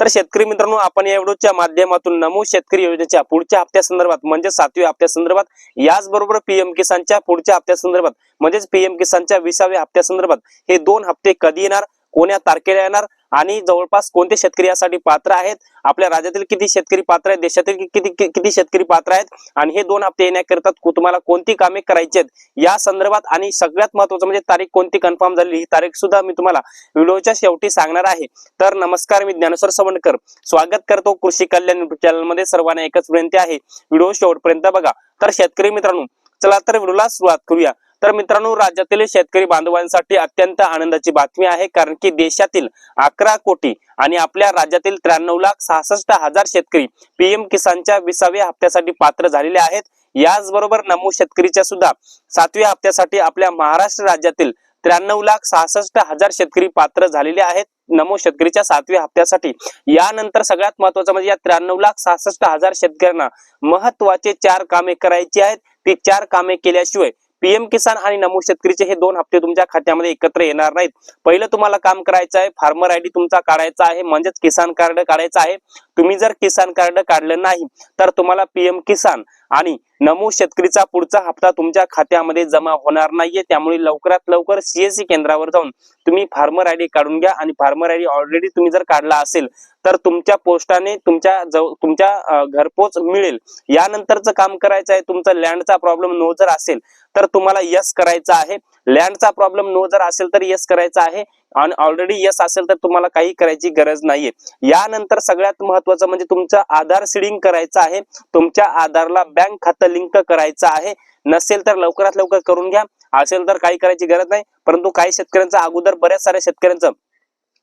तर शेतकरी मित्रांनो आपण या व्हिडिओच्या माध्यमातून नमो शेतकरी योजनेच्या पुढच्या हप्त्या संदर्भात म्हणजे सातव्या हप्त्या संदर्भात याचबरोबर पीएम किसानच्या पुढच्या हप्त्या संदर्भात म्हणजेच पीएम किसानच्या विसाव्या हप्त्या संदर्भात हे दोन हप्ते कधी येणार कोण्या तारखेला येणार आणि जवळपास कोणते शेतकरी यासाठी पात्र आहेत? आपल्या राज्यातील किती शेतकरी पात्र आहेत? देशातील किती किती शेतकरी पात्र आहेत? आणि हे दोन हप्ते येण्याकरिता तुम्हाला कोणती कामे करायची आहेत? या संदर्भात आणि सगळ्यात महत्वाचं म्हणजे तारीख कोणती कन्फर्म झाली ही तारीख सुद्धा मी तुम्हाला व्हिडिओच्या शेवटी सांगणार आहे. तर नमस्कार मी ज्ञानेश्वर सवंडकर. स्वागत करतो कृषी कल्याण युट्यूब चॅनलमध्ये. सर्वांना एकच विनंती आहे व्हिडिओ शेवटपर्यंत बघा. तर शेतकरी मित्रांनो चला तर व्हिडिओला सुरुवात करूया. तर मित्रांनो राज्यातील शेतकरी बांधवांसाठी अत्यंत आनंदाची बातमी आहे कारण की देशातील अकरा कोटी आणि आपल्या राज्यातील त्र्याण्णव लाख सहासष्ट हजार शेतकरी पीएम किसानच्या विसाव्या हप्त्यासाठी पात्र झालेले आहेत. याचबरोबर नमो शेतकरीच्या सुद्धा सातव्या हप्त्यासाठी आपल्या महाराष्ट्र राज्यातील त्र्याण्णव लाख सहासष्ट हजार शेतकरी पात्र झालेले आहेत. नमो शेतकरीच्या सातव्या हप्त्यासाठी. यानंतर सगळ्यात महत्वाचं म्हणजे या त्र्याण्णव लाख सहासष्ट हजार शेतकऱ्यांना महत्त्वाचे चार कामे करायची आहेत. ती चार कामे केल्याशिवाय पीएम किसान आणि नमो शेतकरीचे हे दोन हप्ते तुमच्या खात्यामध्ये एकत्र येणार नाहीत. पहिलं तुम्हाला काम करायचं आहे फार्मर आयडी तुमचा काढायचा आहे म्हणजेच किसान कार्ड काढायचं आहे. तुम्ही जर किसान कार्ड काढलं नाही तर तुम्हाला पीएम किसान आणि नमो शेतकरीचा पुढचा हप्ता तुमच्या खात्यामध्ये जमा होणार नाहीये. त्यामुळे लवकरात लवकर सीएससी केंद्रावर जाऊन तुम्ही फार्मर आयडी काढून घ्या आणि फार्मर आयडी ऑलरेडी तुम्ही जर काढला असेल तर तुमच्या पोस्टाने तुमच्या तुमच्या घरपोच मिळेल. यानंतरचं काम करायचं आहे तुमचा लँडचा प्रॉब्लेम नो जर असेल तर तुम्हाला यस करायचा आहे. लँडचा प्रॉब्लेम नो जर असेल तर यस करायचा आहे. आणि ऑलरेडी यस असेल तर तुम्हाला काही करायची गरज नाहीये. यानंतर सगळ्यात महत्वाचं म्हणजे तुमचं आधार सिडिंग करायचं आहे. तुमच्या आधारला बँक खातं लिंक करायचा आहे. नसेल तर लवकरात लवकर करून घ्या. असेल तर काही करायची गरज नाही. परंतु काही शेतकऱ्यांचं अगोदर बऱ्याच साऱ्या शेतकऱ्यांचं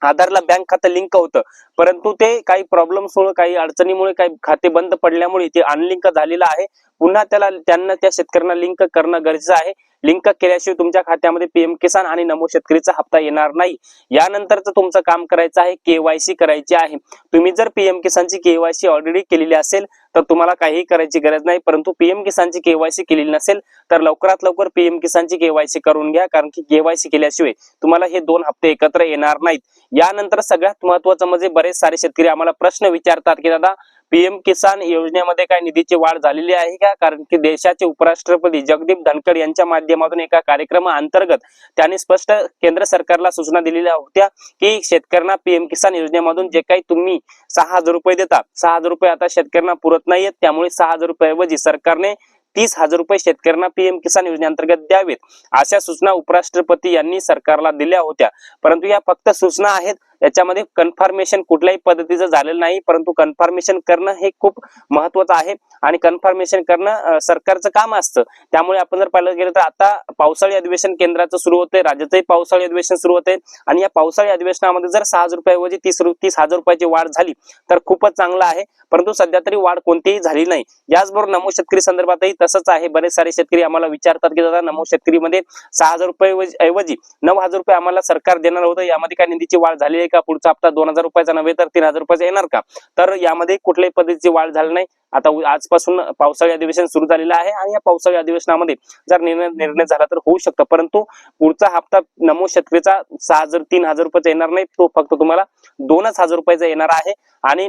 आधारला बँक खातं लिंक होतं. परंतु ते काही प्रॉब्लेम्समुळे काही अडचणीमुळे काही खाते बंद पडल्यामुळे ते अनलिंक झालेलं आहे. पुन्हा त्याला त्यांना त्या शेतकऱ्यांना लिंक करणं गरजेचं आहे. लिंक केल्याशिवाय तुमच्या खात्यामध्ये पीएम किसान आणि नमो शेतकरीचा हप्ता येणार नाही. यानंतरच तुमचं काम करायचं आहे केवायसी करायची आहे. तुम्ही जर पीएम किसानची केवायसी ऑलरेडी केलेली असेल तर तुम्हाला काही करायची गरज नाही. परंतु पीएम किसानची केवायसी केलेली नसेल तर लवकरात लवकर पीएम किसानची केवायसी करून घ्या. कारण की केवायसी केल्याशिवाय तुम्हाला हे दोन हप्ते एकत्र येणार नाहीत. यानंतर सगळ्यात महत्वाचं म्हणजे बरेच सारे शेतकरी आम्हाला प्रश्न विचारतात की दादा पीएम किसान योजनेमध्ये काय निधीची वाढ झालेली आहे का? कारण की देशाचे उपराष्ट्रपती जगदीप धनखड यांच्या माध्यमातून एका कार्यक्रमाअंतर्गत त्यांनी स्पष्ट केंद्र सरकारला सूचना दिलेल्या होत्या की शेतकऱ्यांना पीएम किसान योजनेमधून जे काही तुम्ही सहा हजार रुपये देता सहा हजार रुपये आता शेतकऱ्यांना पुरत नाहीयेत. त्यामुळे सहा हजार रुपयाऐवजी सरकारने तीस हजार रुपये शेतकऱ्यांना पीएम किसान योजनेअंतर्गत द्यावेत अशा सूचना उपराष्ट्रपती यांनी सरकारला दिल्या होत्या. परंतु या फक्त सूचना आहेत याच्यामध्ये कन्फर्मेशन कुठल्याही पद्धतीचं झालेलं नाही परंतु कन्फर्मेशन करणं हे खूप महत्वाचं आहे. आणि कन्फर्मेशन करणं सरकारचं काम असतं. त्यामुळे आपण जर पाहिलं गेलं तर आता पावसाळी अधिवेशन केंद्राचं सुरू होतंय राज्याचंही पावसाळी अधिवेशन सुरू होते आणि या पावसाळी अधिवेशनामध्ये जर सहा हजार रुपयाऐवजी तीस तीस हजार रुपयाची वाढ झाली तर खूपच चांगलं आहे. परंतु सध्या तरी वाढ कोणतीही झाली नाही. याचबरोबर नमो शेतकरी संदर्भातही तसंच आहे. बरेच सारे शेतकरी आम्हाला विचारतात की दादा नमो शेतकरीमध्ये सहा हजार रुपये ऐवजी- ऐवजी नऊ हजार रुपये आम्हाला सरकार देणार होतं. यामध्ये काय निधीची वाढ झाली आहे का? पुढचा हप्ता दोन हजार रुपयाचा नव्हे तर तीन हजार रुपयाचा येणार का? तर यामध्ये कुठल्याही पद्धतीची वाढ झाली नाही. आता आजपासून पावसाळी अधिवेशन सुरू झालेलं आहे आणि या पावसाळी अधिवेशनामध्ये जर निर्णय निर्णय झाला तर होऊ शकतं. परंतु पुढचा हप्ता नमो शेतकरीचा सहा हजार तीन हजार रुपयाचा येणार नाही. तो फक्त तुम्हाला दोनच हजार रुपयाचा येणार आहे. आणि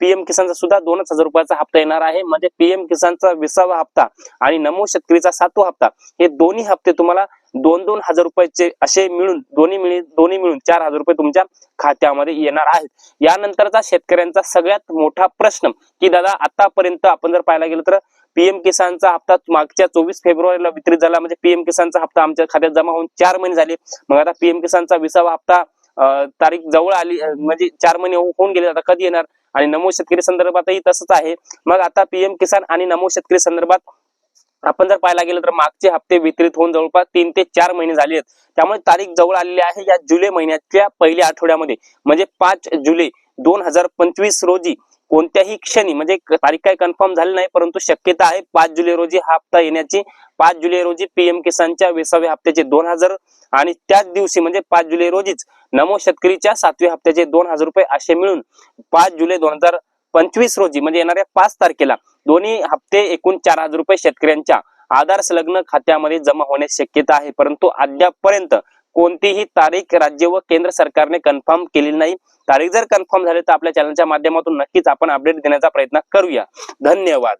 पीएम किसानचा सुद्धा दोनच हजार रुपयाचा हप्ता येणार आहे. म्हणजे पीएम किसानचा विसावा हप्ता आणि नमो शेतकरीचा सातवा हप्ता हे दोन्ही हप्ते तुम्हाला दोन दोन हजार रुपयाचे असे मिळून दोन्ही मिळून दोन्ही मिळून चार हजार रुपये तुमच्या खात्यामध्ये येणार आहेत. यानंतरचा शेतकऱ्यांचा सगळ्यात मोठा प्रश्न की दादा आतापर्यंत आपण जर पाहायला गेलो तर पीएम किसानचा हप्ता मागच्या चोवीस फेब्रुवारीला वितरित झाला. म्हणजे पीएम किसानचा हप्ता आमच्या खात्यात जमा होऊन चार महिने झाले. मग आता पीएम किसानचा विसावा हप्ता तारीख जवळ आली म्हणजे चार महिने हो-, होऊन गेले. आता कधी येणार? आणि नमो शेतकरी संदर्भातही तसंच आहे. मग आता पीएम किसान आणि नमो शेतकरी संदर्भात आपण जर पाहायला गेलं तर मागचे हप्ते वितरित होऊन जवळपास तीन ते चार महिने झाले आहेत. त्यामुळे तारीख जवळ आलेली आहे. या जुलै महिन्याच्या पहिल्या आठवड्यामध्ये म्हणजे पाच जुलै दोन हजार पंचवीस रोजी कोणत्याही क्षणी म्हणजे तारीख काय कन्फर्म झाली नाही परंतु शक्यता आहे पाच जुलै रोजी हा हप्ता येण्याची. पाच जुलै रोजी पीएम किसानच्या विसाव्या हप्त्याचे दोन हजार आणि त्याच दिवशी म्हणजे पाच जुलै रोजीच नमो शेतकरीच्या सातव्या हप्त्याचे दोन हजार रुपये असे मिळून पाच जुलै दोन हजार पंचवीस रोजी म्हणजे येणाऱ्या पाच तारखेला दोन्ही हप्ते एकूण चार हजार रुपये शेतकऱ्यांच्या आधार संलग्न खात्यामध्ये जमा होण्याची शक्यता आहे. परंतु अद्यापपर्यंत कोणतीही तारीख राज्य व केंद्र सरकारने कन्फर्म केलेली नाही. तारीख जर कन्फर्म झाली तर आपल्या चॅनलच्या माध्यमातून नक्कीच आपण अपडेट देण्याचा प्रयत्न करूया. धन्यवाद.